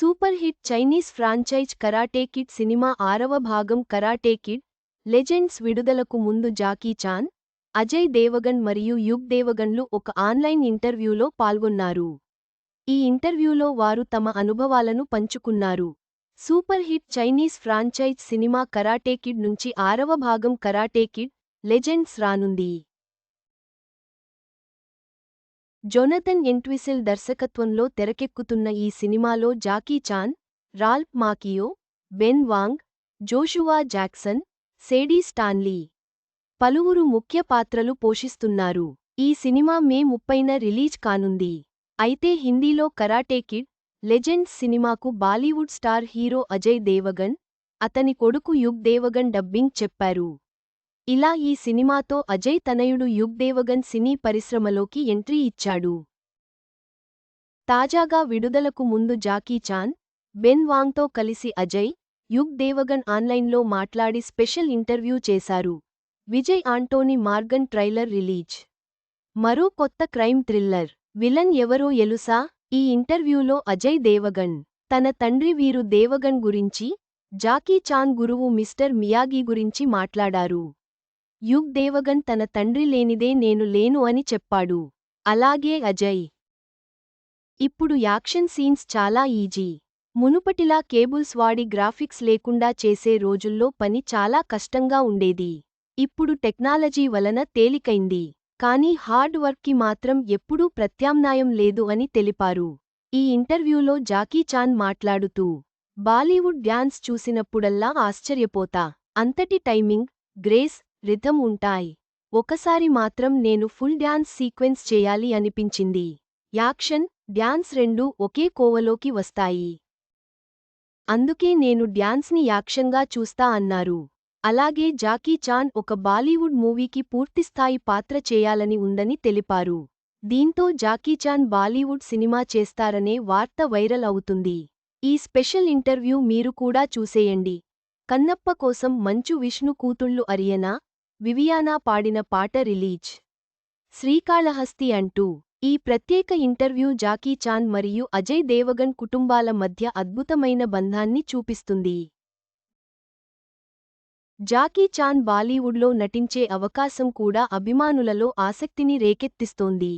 Super hit Chinese franchise karate kid cinema ఆరవ భాగం karate kid legends విడుదలకు ముందు జాకీ చాన్ అజయ్ దేవగన్ మరియు యుగ్ దేవగన్లు ఒక ఆన్లైన్ ఇంటర్వ్యూలో పాల్గొన్నారు. ఈ ఇంటర్వ్యూలో వారు తమ అనుభవాలను పంచుకున్నారు. Super hit Chinese franchise cinema karate kid నుంచి ఆరవ భాగం కరాటే కిడ్ లెజెండ్స్ రానుంది. జొనథన్ ఎంట్విసిల్ దర్శకత్వంలో తెరకెక్కుతున్న ఈ సినిమాలో Jackie Chan Ralph Macchio Ben Wang Joshua Jackson Sadie Stanley పలువురు ముఖ్య పాత్రలు పోషిస్తున్నారు. ఈ సినిమా మే ముప్పైన రిలీజ్ కానుంది. అయితే హిందీలో కరాటే కిడ్ లెజెండ్స్ సినిమాకు Bollywood star hero Ajay Devgan అతని కొడుకు యుగ్ దేవగన్ డబ్బింగ్ చెప్పారు. ఇలా ఈ సినిమాతో అజయ్ తనయుడు యుగ్ దేవగన్ సినీ పరిశ్రమలోకి ఎంట్రీ ఇచ్చాడు. తాజాగా విడుదలకు ముందు జాకీ చాన్ బెన్ వాంగ్తో కలిసి అజయ్ యుగ్ దేవగన్ ఆన్లైన్లో మాట్లాడి స్పెషల్ ఇంటర్వ్యూ చేశారు. Vijay Antony Maargan trailer release. మరో కొత్త క్రైమ్ థ్రిల్లర్ విలన్ ఎవరో ఎలుసా ఈ ఇంటర్వ్యూలో అజయ్ దేవగన్ తన తండ్రి వీరు దేవగన్ గురించి జాకీ చాన్ గురువు మిస్టర్ మియాగి గురించి మాట్లాడారు. యుగ్ దేవగన్ తన తండ్రి లేనిదే నేను లేను అని చెప్పాడు. అలాగే అజయ్. ఇప్పుడు యాక్షన్ సీన్స్ చాలా ఈజీ. మునుపటిలా కేబుల్స్ వాడి గ్రాఫిక్స్ లేకుండా చేసే రోజుల్లో పని చాలా కష్టంగా ఉండేది. ఇప్పుడు టెక్నాలజీ వలన తేలికైంది. కానీ హార్డ్ వర్క్కి మాత్రం ఎప్పుడూ ప్రత్యామ్నాయం లేదు అని తెలిపారు. ఈ ఇంటర్వ్యూలో జాకీ చాన్ మాట్లాడుతూ బాలీవుడ్ డ్యాన్స్ చూసినప్పుడల్లా ఆశ్చర్యపోతా. అంతటి టైమింగ్ గ్రేస్ రిథం ఉంటాయి. ఒకసారి మాత్రం నేను ఫుల్ డ్యాన్స్ సీక్వెన్స్ చేయాలి అనిపించింది. యాక్షన్ డ్యాన్స్ రెండూ ఒకే కోవలోకి వస్తాయి. అందుకే నేను డ్యాన్స్ని యాక్షన్గా చూస్తా అన్నారు. అలాగే జాకీ చాన్ ఒక బాలీవుడ్ మూవీకి పూర్తిస్థాయి పాత్ర చేయాలని ఉందని తెలిపారు. దీంతో జాకీచాన్ బాలీవుడ్ సినిమా చేస్తారనే వార్త వైరల్ అవుతుంది. ఈ స్పెషల్ ఇంటర్వ్యూ మీరు కూడా చూసేయండి. కన్నప్ప కోసం మంచు విష్ణు కూతుళ్ళు అరియనా? వివియానా పాడిన పాట రిలీజ్. శ్రీకాళహస్తి అంటూ ఈ ప్రత్యేక ఇంటర్వ్యూ జాకీ చాన్ మరియు అజయ్ దేవగన్ కుటుంబాల మధ్య అద్భుతమైన బంధాన్ని చూపిస్తుంది. జాకీ చాన్ బాలీవుడ్లో నటించే అవకాశం కూడా అభిమానులలో ఆసక్తిని రేకెత్తిస్తోంది.